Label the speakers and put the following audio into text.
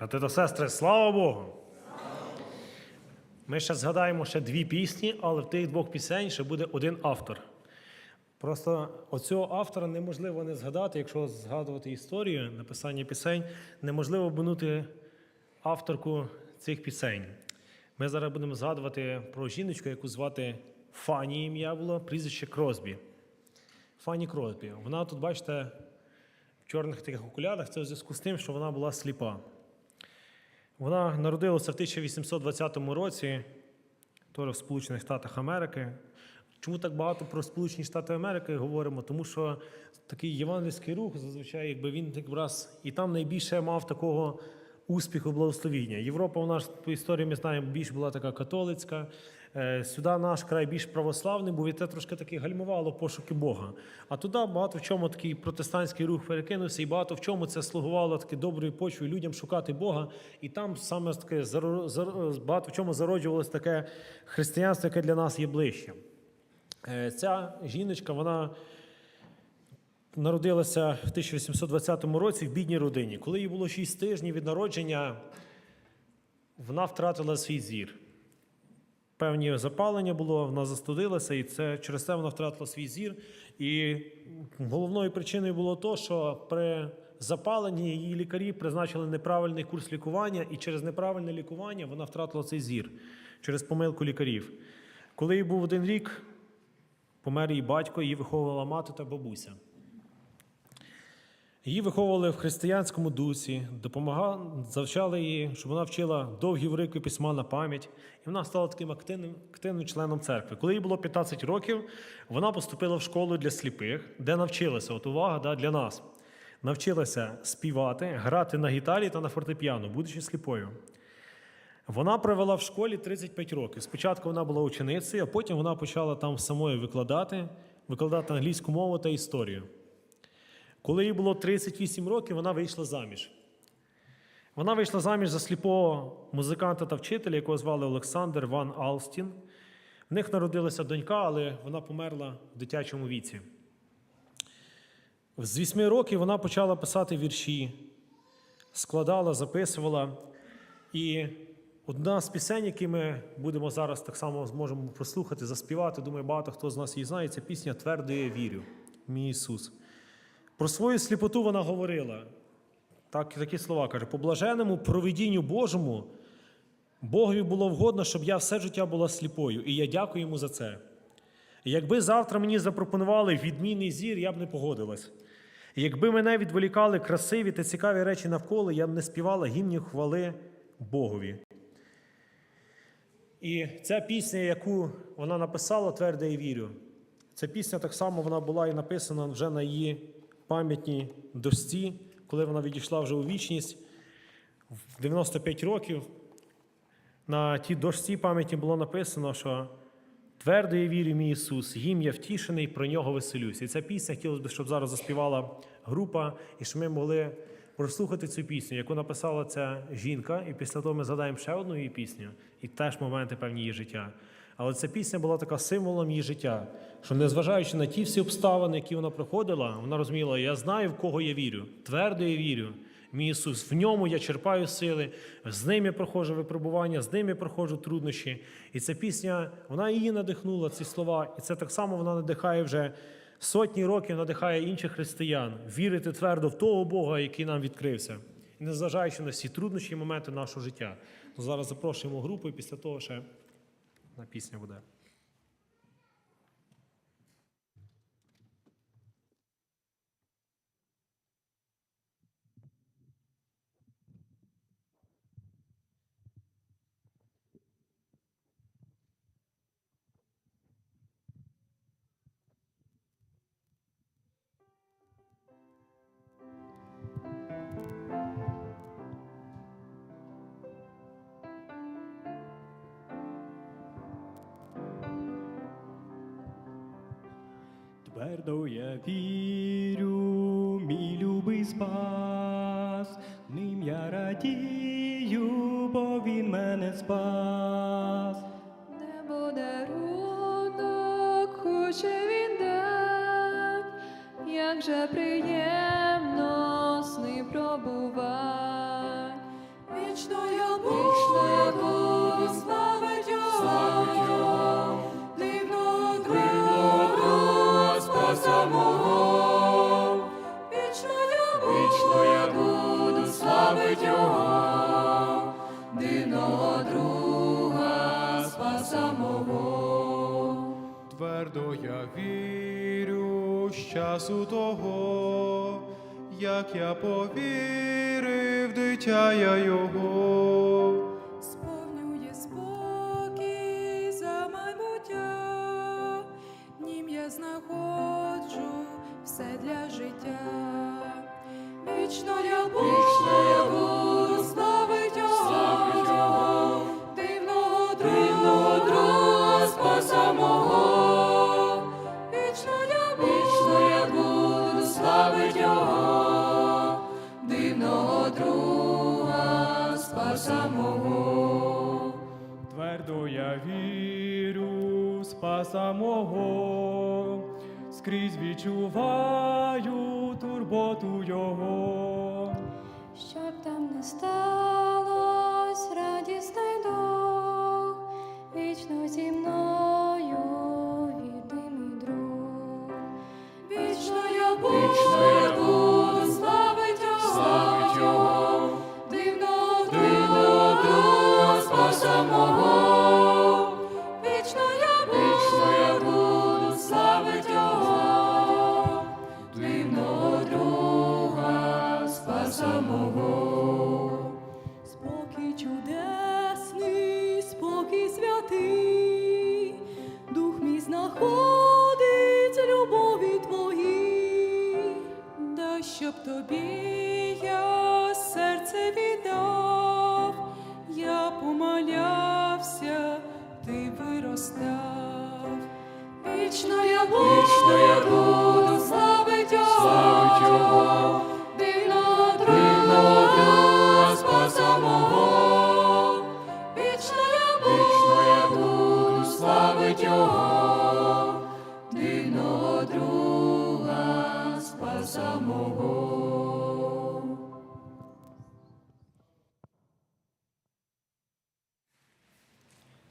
Speaker 1: Брати та сестри, слава Богу! Ми ще згадаємо ще дві пісні, але в тих двох пісень ще буде один автор. Просто оцього автора неможливо не згадати, якщо згадувати історію написання пісень, неможливо обминути авторку цих пісень. Ми зараз будемо згадувати про жіночку, яку звати Фані ім'я було, прізвище Кросбі. Фані Кросбі. Вона тут, бачите, в чорних таких окулярах, це в зв'язку з тим, що вона була сліпа. Вона народилася в 1820 році, теж в Сполучених Штатах Америки. Чому так багато про Сполучені Штати Америки говоримо? Тому що такий євангельський рух, зазвичай, якби він якраз і там найбільше мав такого успіху благословіння. Європа у нас по історії ми знаємо більш була така католицька. Е, Сюди наш край більш православний, був і це трошки таки гальмувало пошуки Бога. А туди багато в чому такий протестантський рух перекинувся, і багато в чому це слугувало таки доброю почвою людям шукати Бога. І там саме таке багато в чому зароджувалось таке християнство, яке для нас є ближче. Е, Ця жіночка, вона народилася в 1820 році в бідній родині. Коли їй було 6 тижнів від народження, вона втратила свій зір. Певні запалення було, вона застудилася, і це через це вона втратила свій зір. І головною причиною було то, що при запаленні її лікарі призначили неправильний курс лікування, і через неправильне лікування вона втратила цей зір через помилку лікарів. Коли їй був один рік, помер її батько, її виховувала мати та бабуся. Її виховували в християнському дусі, допомагали, завчали її, щоб вона вчила довгі врики письма на пам'ять, і вона стала таким активним, активним членом церкви. Коли їй було 15 років, вона поступила в школу для сліпих, де навчилася, от увага да, для нас, навчилася співати, грати на гітарі та на фортепіано, будучи сліпою. Вона провела в школі 35 років. Спочатку вона була ученицею, а потім вона почала там самою викладати, викладати англійську мову та історію. Коли їй було 38 років, вона вийшла заміж. Вона вийшла заміж за сліпого музиканта та вчителя, якого звали Олександр Ван Алстін. В них народилася донька, але вона померла в дитячому віці. З 8 років вона почала писати вірші, складала, записувала. І одна з пісень, які ми будемо зараз так само зможемо прослухати, заспівати, думаю, багато хто з нас її знає, це пісня Твердо я вірю, мій Ісус. Про свою сліпоту вона говорила. Так, такі слова каже: по блаженному провидінню Божому Богові було вгодно, щоб я все життя була сліпою, і я дякую йому за це. Якби завтра мені запропонували відмінний зір, я б не погодилась. Якби мене відволікали красиві та цікаві речі навколо, я б не співала гімнів хвали Богові. І ця пісня, яку вона написала, твердо і вірю. Ця пісня так само вона була і написана вже на її пам'ятній дошці, коли вона відійшла вже у вічність в 95 років. На тій дошці пам'яті було написано, що твердо я вірю, мій Ісус, їм я втішений, про нього веселюсь. І ця пісня хотілося б, щоб зараз заспівала група, і щоб ми могли прослухати цю пісню, яку написала ця жінка, і після того ми згадаємо ще одну її пісню, і теж моменти певні її життя. Але ця пісня була така символом її життя, що незважаючи на ті всі обставини, які вона проходила, вона розуміла, я знаю, в кого я вірю, твердо я вірю. Мій Ісус, в ньому я черпаю сили, з ним я проходжу випробування, з ним я проходжу труднощі. І ця пісня, вона її надихнула, ці слова. І це так само вона надихає вже сотні років, надихає інших християн вірити твердо в того Бога, який нам відкрився. І незважаючи на всі труднощі і моменти нашого життя. Ну, зараз запрошуємо групу, і після того ще пісня буде.
Speaker 2: Твердо я вірю, мій любий спас, ним я радію, бо він мене спас.
Speaker 3: Небо дарунок, хоче він дать, як же приємно сни пробувать, Вічно я буду славить Його, мого. Вічно я буду славить Його, дивного друга спаса мого.
Speaker 2: Твердо я вірю з часу того, як я повірив, дитя я його.
Speaker 3: Все для життя. Вічно я буду славить Його, дивного дивного друга спаса мого. Вічно я буду славить Його, дивного друга спаса мого.
Speaker 2: Твердо я вірю, в спаса мого, скрізь відчуваю турботу його.
Speaker 3: Щоб там не сталось радісний дух, вічно зі мною знаходить любові твої, да щоб тобі я серце віддав, я помолявся, ти виростав. Вічно я буду славить Його, дивного друга спаса мого. Вічно я буду славить Його,